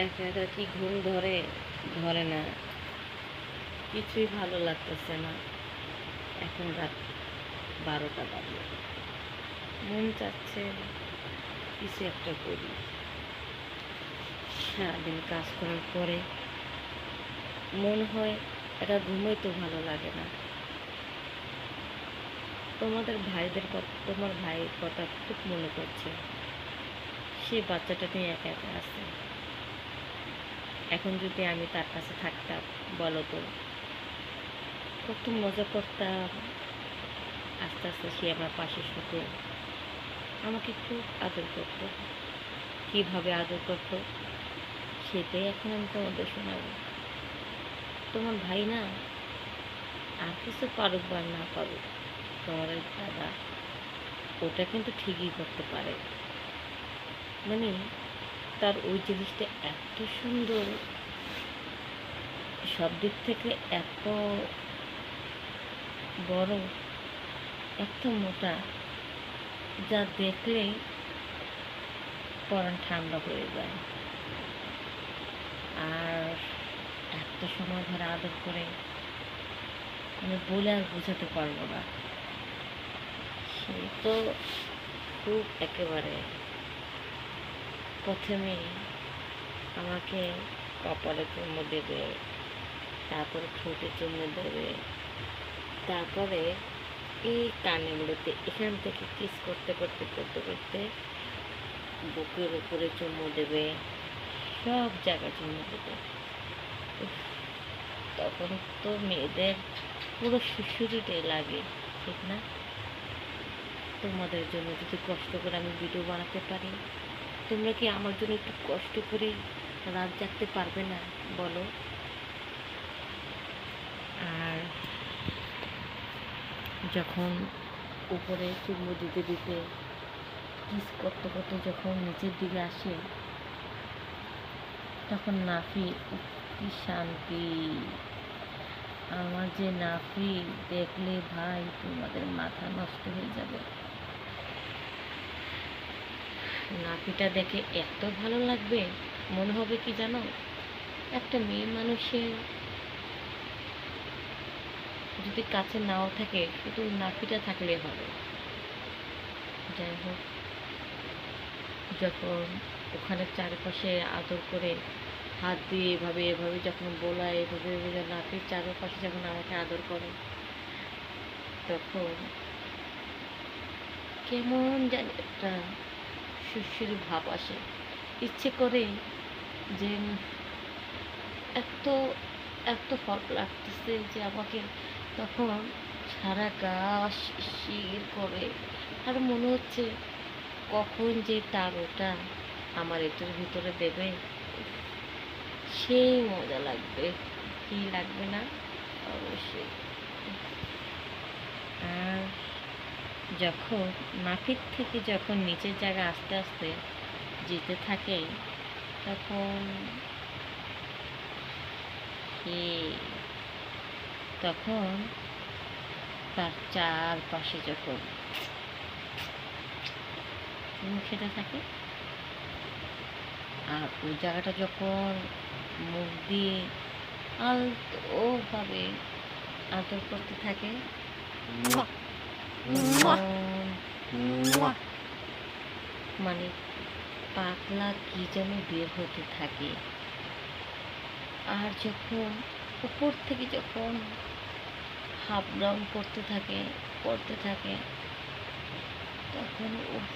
একা কি ঘুম ধরে ধরে না। কিছুই ভালো লাগতেছে না। এখন রাত বারোটা বাজে। মন চাচ্ছে কিছু একটা করি। সারাদিন কাজ করার পরে মন হয় এটা ঘুমোই তো ভালো লাগে না। তোমাদের ভাইদের কথা তোমার ভাইয়ের কথা খুব মনে করছে সে বাচ্চাটা নিয়ে একা একা আছে। এখন যদি আমি তার কাছে থাকতাম, বলো তো। কত মজা করতাম। আস্তে আস্তে সে আমার পাশে শুতো। আমাকে খুব আদর করতো। কীভাবে আদর করতো, সেটাই এখন আমি তোমাদের শোনাবো। তোমার ভাই না আর কিছু পারুক বা না পারুক, তোমার দাদা, ওটা কিন্তু ঠিকই করতে পারে। মানে তার ওই জিনিসটা এত সুন্দর। সব দিক থেকে এত বড়, এত মোটা, যা দেখলেই পরাণ ঠান্ডা হয়ে যায়। আর এত সময় ধরে আদর করে আমি বলে আর বোঝাতে পারব না। সে তো খুব একেবারে প্রথমে আমাকে কপালে চুমো দেবে তারপরে ঠোঁটে চুমো দেবে তারপরে এই কানেগুলোতে এখান থেকে কিস করতে করতে করতে করতে বুকের উপরে চুমো দেবে, সব জায়গায় চুমো দেবে। তখন তো মেয়েদের পুরো সুশুরিটাই লাগে, ঠিক না? তোমাদের জন্য যদি কষ্ট করে আমি ভিডিও বানাতে পারি। তোমরা কি আমার জন্য একটু কষ্ট করে রাত জাগতে পারবে না? বলো। আর যখন উপরে চুম্বু দিতে দিতে কিস করতে করতে যখন নিচের দিকে আসে, তখন নাফি কি শান্তি। আমার যে নাফি দেখলে ভাই তোমাদের মাথা নষ্ট হয়ে যাবে। নাপিটা দেখে এত ভালো লাগবে, মনে হবে কি জানো? একটা মেয়ে মানুষের যদি কাছে নাও থাকে, শুধু নাপিটা থাকলে হবে। যাই হোক, যখন ওখানে চারপাশে আদর করে হাত দিয়ে এভাবে এভাবে যখন বোলায়, এভাবে এভাবে নাপির চারপাশে যখন আমাকে আদর করে, তখন কেমন জানি একটা সুশ্রী ভাব আসে। ইচ্ছে করে যে এত এত ফল লাগতেছে যে আমাকে তখন সারা গা শির করে। আর মনে হচ্ছে কখন যে তার ওটা আমার এটার ভিতরে দেবে। সেই মজা লাগবে। কি লাগবে না? অবশ্যই আর যখন নাফির থেকে যখন নিচের জায়গা আস্তে আস্তে যেতে থাকে, তখন তখন তার চারপাশে যখন মুখেটা থাকে, আর ওই জায়গাটা যখন মুখ দিয়ে আলতোভাবে আদর করতে থাকে। মানে পাতলা কি যেন বের হতে থাকে। আর যখন উপর থেকে যখন হাফ ডাউন করতে থাকে করতে থাকে তখন উফ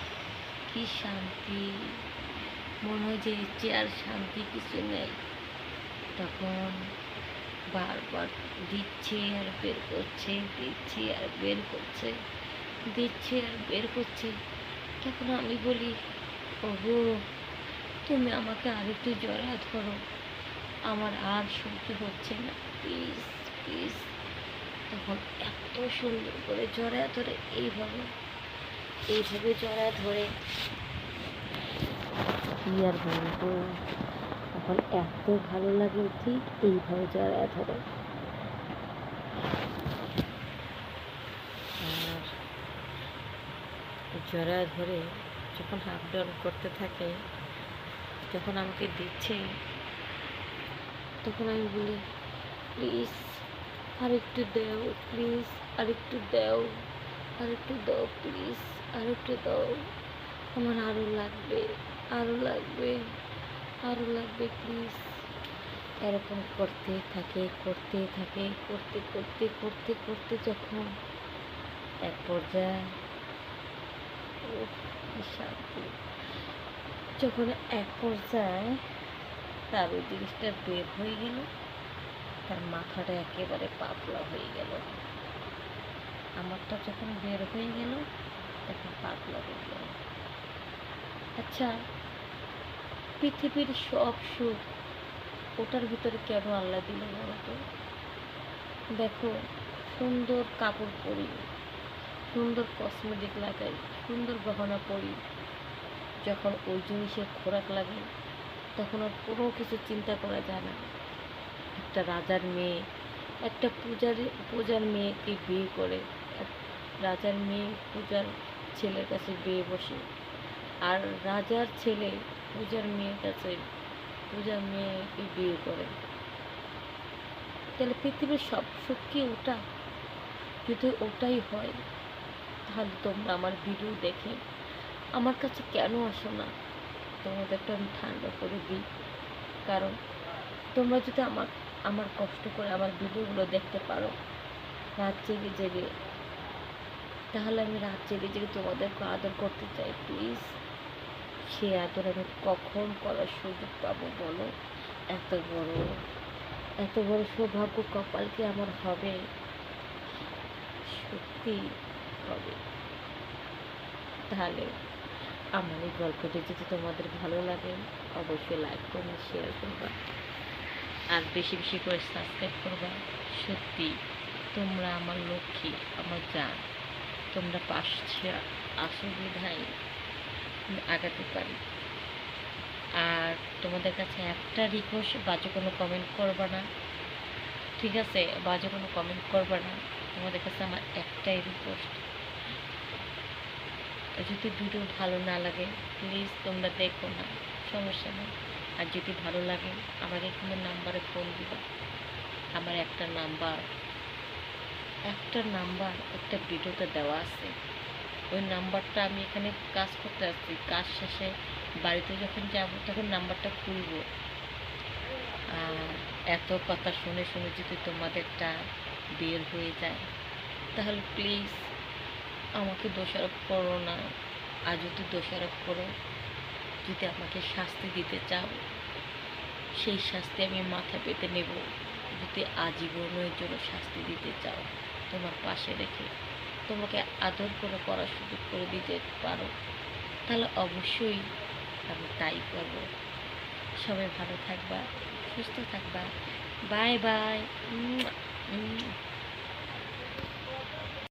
কি শান্তি। মনে হয় যে চেয়ার শান্তি কিছু নেই তখন বারবার দিচ্ছে আর বের করছে, দিচ্ছে আর বের করছে, দিচ্ছে আর বের করছে। তখন আমি বলি, ওগো, তুমি আমাকে আরেকটু জড়াত করো। আমার আর সহ্য হচ্ছে না। Please please. তখন এত সুন্দর করে জড়ায় ধরে এইভাবে এইভাবে জড়ায় ধরে। কি আর বলব? তখন এত ভালো লাগে ঠিক এইভাবে জড়ায় ধরে আর জড়ায় ধরে যখন হাফ ডাউন করতে থাকে, যখন আমাকে দিচ্ছে, তখন আমি বলি প্লিজ আরেকটু দাও প্লিজ আরেকটু দাও আরেকটু দাও প্লিজ আরেকটু দাও। আমার আরও লাগবে আরও লাগবে। আরও লাগবে প্লিজ এরকম করতে থাকে করতে থাকে, করতে করতে করতে করতে যখন এক পর্যায়ে শান্তি যখন এক পর্যায়ে তার ওই জিনিসটা বের হয়ে গেল, তার মাথাটা একেবারে পাতলা হয়ে গেল। আমারটা যখন বের হয়ে গেল, তখন পাতলা হয়ে গেল। আচ্ছা পৃথিবীর সব সুখ ওটার ভিতরে কেন আল্লাহ দিল বলো তো দেখো, সুন্দর কাপড় পরি, সুন্দর কসমেটিক লাগাই, সুন্দর গহনা পরি। যখন ওই জিনিসের খোরাক লাগে, তখন আর কোনো কিছু চিন্তা করা যায় না। একটা রাজার মেয়ে, একটা পূজার পূজার মেয়েকে বিয়ে করে রাজার মেয়ে পূজার ছেলের কাছে বিয়ে বসে। আর রাজার ছেলে পূজার মেয়ের কাছে পূজার মেয়েকে বিয়ে করে। তাহলে পৃথিবীর সব সুখ কি ওটা? যদি ওটাই হয়, তাহলে তোমরা আমার ভিডিও দেখে আমার কাছে কেন আসো না? তোমাদেরটা আমি ঠান্ডা করে দিই। কারণ তোমরা যদি আমার আমার কষ্ট করে আমার ভিডিওগুলো দেখতে পারো, রাত জেগে জেগে, তাহলে আমি রাত জেগে জেগে তোমাদেরকে আদর করতে চাই প্লিজ সে আদর আমি কখন করার সুযোগ পাবো বলো? এত বড় এত বড় সৌভাগ্য কপাল কি আমার হবে? সত্যি হবে। তাহলে আমার এই গল্পটি যদি তোমাদের ভালো লাগে, অবশ্যই লাইক করবে শেয়ার করবা, আর বেশি বেশি করে সাবস্ক্রাইব করবা। সত্যি, তোমরা আমার লক্ষ্মী, আমার জান, তোমরা পাশে আসো বিধায়। আগাতে পারি। আর তোমাদের কাছে একটা রিকোয়েস্ট বাজে কোনো কমেন্ট করবা না। ঠিক আছে? বাজে কোনো কমেন্ট করবা না। তোমাদের কাছে আমার একটাই রিকোয়েস্ট যদি ভিডিও ভালো না লাগে প্লিজ তোমরা দেখো না। সমস্যা নেই। আর যদি ভালো লাগে আমাকে কিন্তু নাম্বারে ফোন দিবা। আমার একটা নাম্বার একটা নাম্বার একটা ভিডিওতে দেওয়া আছে। ওই নাম্বারটা আমি এখানে কাজ করতে আসছি। কাজ শেষে বাড়িতে যখন যাব, তখন নাম্বারটা খুলব। আর এত কথা শুনে শুনে যদি তোমাদেরটা বের হয়ে যায়, তাহলে প্লিজ আমাকে দোষারোপ করো না। আর যদি দোষারোপ করো, যদি আমাকে শাস্তি দিতে চাও, সেই শাস্তি আমি মাথা পেতে নেব। যদি আজীবনের জন্য শাস্তি দিতে চাও, তোমার পাশে রেখে। তোমাকে আদর করে করার সুযোগ করে দিতে পারো, তাহলে অবশ্যই আমি তাই করব। সবাই ভালো থাকবা, সুস্থ থাকবা। Bye bye.